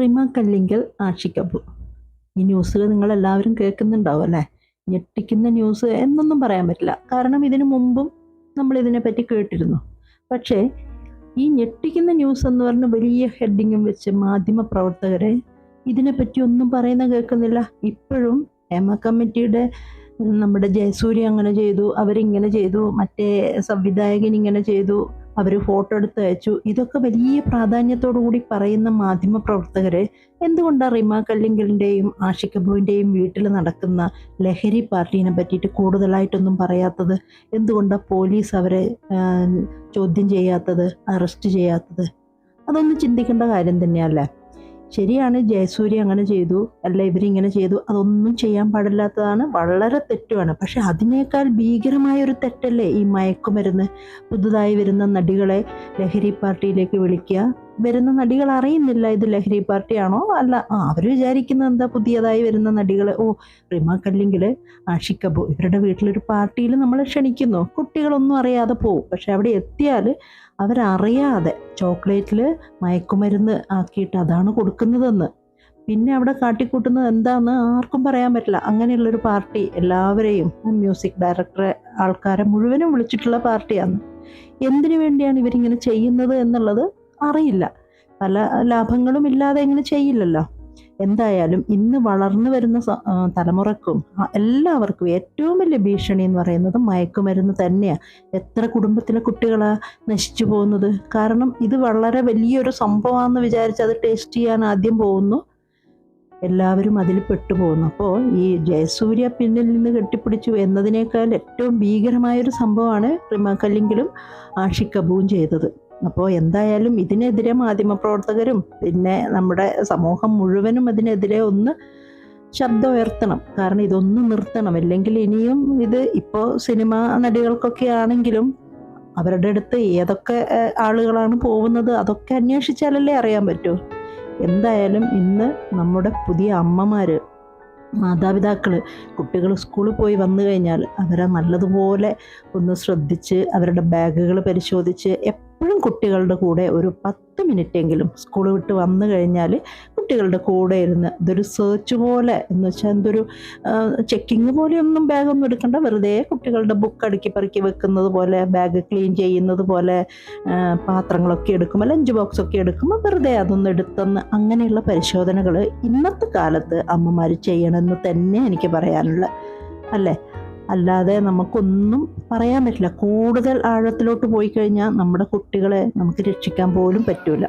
റിമ കല്ലിങ്കൽ ആഷിക്കപ്പു ഈ ന്യൂസുകൾ നിങ്ങൾ എല്ലാവരും കേൾക്കുന്നുണ്ടാവും അല്ലേ? ഞെട്ടിക്കുന്ന ന്യൂസ് എന്നൊന്നും പറയാൻ പറ്റില്ല. കാരണം ഇതിനു മുമ്പും നമ്മൾ ഇതിനെപ്പറ്റി കേട്ടിരുന്നു. പക്ഷേ ഈ ഞെട്ടിക്കുന്ന ന്യൂസ് എന്ന് പറഞ്ഞ വലിയ ഹെഡിങ്ങും വെച്ച് മാധ്യമ പ്രവർത്തകരെ ഇതിനെപ്പറ്റി ഒന്നും പറയുന്ന കേൾക്കുന്നില്ല. ഇപ്പോഴും ഹേമ കമ്മിറ്റിയുടെ നമ്മുടെ ജയസൂര്യ അങ്ങനെ ചെയ്തു അവരിങ്ങനെ ചെയ്തു മറ്റേ സംവിധായകൻ ഇങ്ങനെ ചെയ്തു അവർ ഫോട്ടോ എടുത്ത് അയച്ചു. ഇതൊക്കെ വലിയ പ്രാധാന്യത്തോടു കൂടി പറയുന്ന മാധ്യമ പ്രവർത്തകരെ എന്തുകൊണ്ടാണ് റിമ കല്ലിങ്കലിന്റെയും ആഷിക്കബുവിന്റെയും വീട്ടിൽ നടക്കുന്ന ലഹരി പാർട്ടീനെ പറ്റിയിട്ട് കൂടുതലായിട്ടൊന്നും പറയാത്തത്? എന്തുകൊണ്ടാണ് പോലീസ് അവരെ ചോദ്യം ചെയ്യാത്തത് അറസ്റ്റ് ചെയ്യാത്തത്? അതൊന്നും ചിന്തിക്കേണ്ട കാര്യം തന്നെയല്ലേ? ശരിയാണ് ജയസൂര്യ അങ്ങനെ ചെയ്തു അല്ല ഇവരിങ്ങനെ ചെയ്തു അതൊന്നും ചെയ്യാൻ പാടില്ലാത്തതാണ് വളരെ തെറ്റുമാണ് പക്ഷെ അതിനേക്കാൾ ഭീകരമായ ഒരു തെറ്റല്ലേ ഈ മയക്കുമരുന്ന് പുതുതായി വരുന്ന നടികളെ ലഹരി പാർട്ടിയിലേക്ക് വിളിക്കുക? വരുന്ന നടികൾ അറിയുന്നില്ല ഇത് ലഹരി പാർട്ടിയാണോ? അല്ല ആ അവർ വിചാരിക്കുന്നത് എന്താ പുതിയതായി വരുന്ന നടികൾ ഓ റിമ കല്ലിങ്കിൽ ഇവരുടെ വീട്ടിലൊരു പാർട്ടിയിൽ നമ്മൾ ക്ഷണിക്കുന്നു. കുട്ടികളൊന്നും അറിയാതെ പോവും. പക്ഷെ അവിടെ എത്തിയാൽ അവരറിയാതെ ചോക്ലേറ്റിൽ മയക്കുമരുന്ന് ആക്കിയിട്ട് അതാണ് കൊടുക്കുന്നതെന്ന്. പിന്നെ അവിടെ കാട്ടിക്കൂട്ടുന്നത് എന്താന്ന് ആർക്കും പറയാൻ പറ്റില്ല. അങ്ങനെയുള്ളൊരു പാർട്ടി എല്ലാവരെയും മ്യൂസിക് ഡയറക്ടറെ ആൾക്കാരെ മുഴുവനും വിളിച്ചിട്ടുള്ള പാർട്ടിയാണ് എന്തിനു വേണ്ടിയാണ് ഇവരിങ്ങനെ ചെയ്യുന്നത് എന്നുള്ളത് അറിയില്ല. പല ലാഭങ്ങളും ഇല്ലാതെ ഇങ്ങനെ ചെയ്യില്ലല്ലോ. എന്തായാലും ഇന്ന് വളർന്നു വരുന്ന തലമുറക്കും എല്ലാവർക്കും ഏറ്റവും വലിയ ഭീഷണി എന്ന് പറയുന്നത് മയക്കുമരുന്ന് തന്നെയാണ് എത്ര കുടുംബത്തിലെ കുട്ടികളാണ് നശിച്ചു പോകുന്നത്. കാരണം ഇത് വളരെ വലിയൊരു സംഭവമാണെന്ന് വിചാരിച്ച് അത് ടേസ്റ്റ് ചെയ്യാൻ ആദ്യം പോകുന്നു. എല്ലാവരും അതിൽ പെട്ടുപോകുന്നു അപ്പോൾ ഈ ജയസൂര്യ പിന്നിൽ നിന്ന് കെട്ടിപ്പിടിച്ചു എന്നതിനേക്കാൾ ഏറ്റവും ഭീകരമായൊരു സംഭവമാണ് റിമാക്കല്ലെങ്കിലും ആഷിക്കബുവും ആഷിക് കബൂവും ചെയ്തത്. അപ്പോൾ എന്തായാലും ഇതിനെതിരെ മാധ്യമപ്രവർത്തകരും പിന്നെ നമ്മുടെ സമൂഹം മുഴുവനും അതിനെതിരെ ഒന്ന് ശബ്ദം ഉയർത്തണം. കാരണം ഇതൊന്ന് നിർത്തണം. അല്ലെങ്കിൽ ഇനിയും ഇത് ഇപ്പോൾ സിനിമാ നടികൾക്കൊക്കെ ആണെങ്കിലും അവരുടെ അടുത്ത് ഏതൊക്കെ ആളുകളാണ് പോകുന്നത് അതൊക്കെ അന്വേഷിച്ചാലല്ലേ അറിയാൻ പറ്റൂ. എന്തായാലും ഇന്ന് നമ്മുടെ പുതിയ അമ്മമാർ മാതാപിതാക്കൾ കുട്ടികൾ സ്കൂളിൽ പോയി വന്നു കഴിഞ്ഞാൽ അവരെ നല്ലതുപോലെ ഒന്ന് ശ്രദ്ധിച്ച് അവരുടെ ബാഗുകൾ പരിശോധിച്ച് കുട്ടികളുടെ കൂടെ ഒരു പത്ത് മിനിറ്റെങ്കിലും സ്കൂൾ വിട്ട് വന്നു കഴിഞ്ഞാൽ കുട്ടികളുടെ കൂടെ ഇരുന്ന് ഇതൊരു സെർച്ച് പോലെ എന്ന് വെച്ചാൽ എന്തൊരു ചെക്കിങ് പോലെയൊന്നും ബാഗൊന്നും എടുക്കണ്ട. വെറുതെ കുട്ടികളുടെ ബുക്ക് അടുക്കി പെറുക്കി വെക്കുന്നത് പോലെ ബാഗ് ക്ലീൻ ചെയ്യുന്നത് പോലെ പാത്രങ്ങളൊക്കെ എടുക്കുമ്പോൾ ലഞ്ച് ബോക്സ് ഒക്കെ എടുക്കുമ്പോൾ വെറുതെ അതൊന്ന് എടുത്തെന്ന് അങ്ങനെയുള്ള പരിശോധനകൾ ഇന്നത്തെ കാലത്ത് അമ്മമാർ ചെയ്യണമെന്ന് തന്നെ എനിക്ക് പറയാനുള്ള. അല്ലേ? അല്ലാതെ നമുക്കൊന്നും പറയാൻ പറ്റില്ല. കൂടുതൽ ആഴത്തിലോട്ട് പോയി കഴിഞ്ഞാൽ നമ്മുടെ കുട്ടികളെ നമുക്ക് രക്ഷിക്കാൻ പോലും പറ്റൂല.